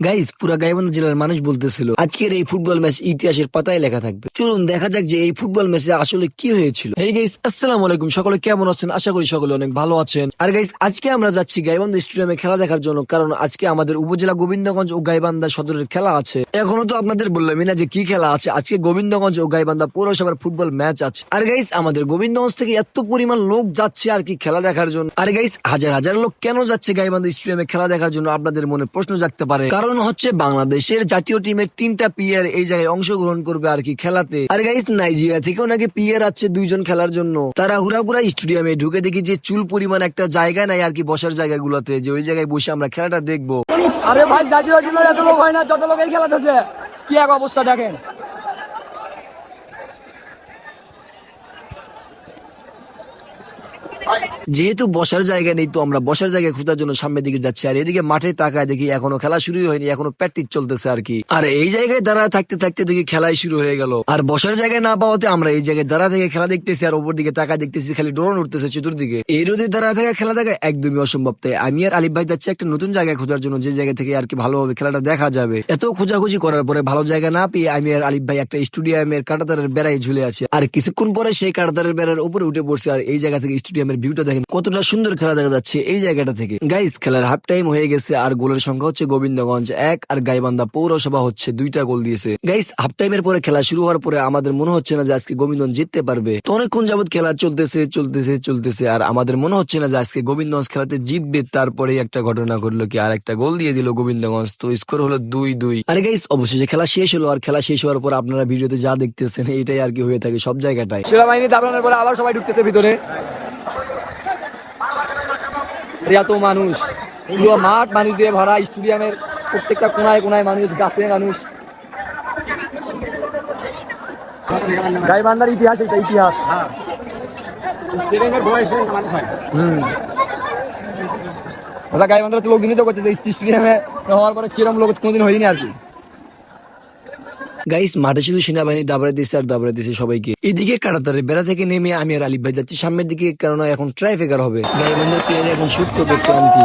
Guys পুরা গাইবান্ধা জেলার মানুষ বলতেছিল, আজকের এই ফুটবল ম্যাচ ইতিহাসের পাতায় লেখা থাকবে। চলুন, দেখা যাক যে এই ফুটবল ম্যাচে আসলে কি হয়েছিল। এই গাইস আসসালামু আলাইকুম। সকলে কেমন আছেন? আশা করি সকলে অনেক ভালো আছেন। আর গাইস আজকে আমরা যাচ্ছি গাইবান্ধা স্টেডিয়ামে খেলা দেখার জন্য, কারণ আজকে আমাদের উপজেলা গোবিন্দগঞ্জ ও গাইবান্ধা সদরের খেলা আছে। এখনও তো আপনাদের বললামই না যে কি খেলা আছে। আজকে গোবিন্দগঞ্জ ও গাইবান্ধা পৌরসভার ফুটবল ম্যাচ আছে। আর গাইস আমাদের গোবিন্দগঞ্জ থেকে এত পরিমাণ লোক যাচ্ছে আর কি খেলা দেখার জন্য। আর গাইস হাজার হাজার লোক কেন যাচ্ছে গাইবান্ধা স্টেডিয়ামে খেলা দেখার জন্য আপনাদের মনে প্রশ্ন জাগতে পারে। কারণ হচ্ছে বাংলাদেশের জাতীয় টিমের তিনটা প্লেয়ার এই জায়গায় অংশগ্রহণ করবে আর কি খেলাতে। আর গাইস নাইজেরিয়া থেকেও নাকি প্লেয়ার আছে দুইজন খেলার জন্য। তারা হুরাগুড়া স্টেডিয়ামে ঢুকে দেখি যে চুল পরিমাণ একটা জায়গা নাই আর কি বসার জায়গাগুলোতে, যে ওই জায়গায় বসে আমরা খেলাটা দেখব। আরে ভাই, জাতীয় টিমের এত লোক হয় না, যত লোক এই খেলাতেছে। কি এক অবস্থা দেখেন। যেহেতু বসার জায়গা নেই তো আমরা বসার জায়গা খোঁজার জন্য সামনের দিকে যাচ্ছি। আর এদিকে মাঠে তাকায় দেখি এখনও খেলা শুরুই হয়নি, এখনও প্র্যাকটিস চলতেছে আর কি। আর এই জায়গায় দাঁড়া থাকতে থাকতে দেখি খেলাই শুরু হয়ে গেল। আর বসার জায়গায় না পাওয়াতে আমরা এই জায়গায় দাঁড়া থেকে খেলা দেখতেছি আর ওপর দিকে তাকায় দেখতেছি খালি ড্রোন উঠতেছে চতুর্দিকে। এই রোদে দাঁড়া থাকা খেলা দেখা একদমই অসম্ভব। তাই আমি আর আলিফ ভাই যাচ্ছি একটা নতুন জায়গায় খোঁজার জন্য, যে জায়গা থেকে আর কি ভালোভাবে খেলাটা দেখা যাবে। এত খোঁজাখুঁজি করার পরে ভালো জায়গা না পেয়ে আমি আর আলিফ ভাই একটা স্টেডিয়ামের কাটাতারের বেড়ায় ঝুলে আছে। আর কিছুক্ষণ পরে সেই কাটাতারের বেড়ার উপরে উঠে পড়ছে আর এই জায়গা থেকে স্টেডিয়ামের ভিউটা দেখেন, কতটা সুন্দর খেলা দেখা যাচ্ছে এই জায়গাটা থেকে। গাইস খেলার হাফ টাইম হয়ে গেছে আর গোলের সংখ্যা হচ্ছে গোবিন্দগঞ্জ এক আর গাইবান্ধা পৌরসভা হচ্ছে দুইটা গোল দিয়েছে। গাইস হাফ টাইমের পরে খেলা শুরু হওয়ার পরে আমাদের মনে হচ্ছে না যে আজকে গোবিন্দগঞ্জ জিততে পারবে। তো অনেকক্ষণ যাবত খেলা চলতেছে চলতেছে চলতেছে আর আমাদের মনে হচ্ছে না যে আজকে গোবিন্দগঞ্জ খেলাতে জিতবে। তারপরে একটা ঘটনা ঘটলো কি, আর একটা গোল দিয়ে দিল গোবিন্দগঞ্জ। তো স্কোর হলো দুই দুই। আরে গাইস অবশেষে খেলা শেষ হলো, আর খেলা শেষ হওয়ার পর আপনারা ভিডিওতে যা দেখতেছেন এটাই আর কি হয়ে থাকে সব জায়গাটায়। সেনাবাহিনী দাবলানোর পরে আবার সবাই ঢুকতেছে ভিতরে। এত মানুষ। পুরো মাঠ মানুষ দিয়ে ভরা স্টেডিয়ামের প্রত্যেকটা কোনায় কোনায় মানুষ, গাছে মানুষ। গাইবান্ধার ইতিহাস, এটা ইতিহাস। গাইবান্ধার তো লোক দিনই তো করছে স্টেডিয়ামে হওয়ার পরে চিরম লোক কোনোদিন হয়নি আর কি। গাইস মাঠে শুধু সেনাবাহিনী, দাবড়ে দিচ্ছে আর দাবড়ে দিয়েছে সবাইকে। এদিকে কাটাতারে বেড়া থেকে নেমে আমি আর আলিফ ভাই যাচ্ছি। সামনের দিকে কারণ এখন ট্রাইফেকার হবে। গাইবান্ধার প্লেয়ার এখন শুট করবে ক্লান্তি।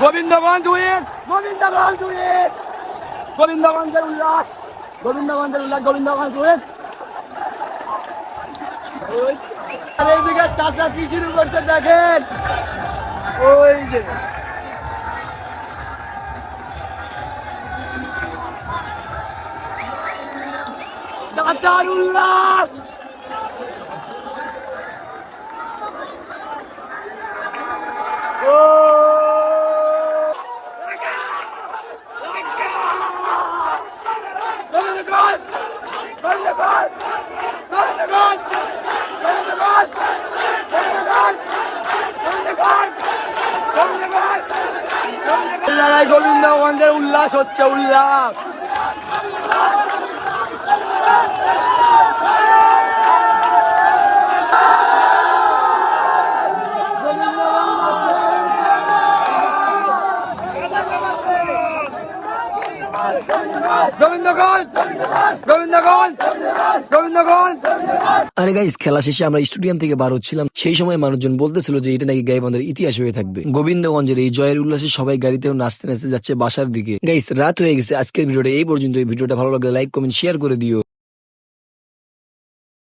গোবিন্দগঞ্জ গোবিন্দগঞ্জ গোবিন্দগঞ্জের উল্লাস। গোবিন্দগঞ্জের উল্লাস গোবিন্দগঞ্জ চাচা কি শুরু করতে দেখেন। ওই যে। Govindagon! জায়গায় গোবিন্দগঞ্জের উল্লাস হচ্ছে উল্লাস আরে গাইস খেলা শেষে আমরা স্টেডিয়াম থেকে বার হচ্ছিলাম। সেই সময় মানুষজন বলতেছিল যে এটা নাকি গাইবান্ধের ইতিহাস হয়ে থাকবে। গোবিন্দগঞ্জের এই জয়ের উল্লাসে সবাই গাড়িতেও নাচতে নাচতে যাচ্ছে বাসার দিকে। গাইস রাত হয়ে গেছে। আজকের ভিডিওটা এই পর্যন্ত এই ভিডিওটা ভালো লাগলে লাইক কমেন্ট শেয়ার করে দিও।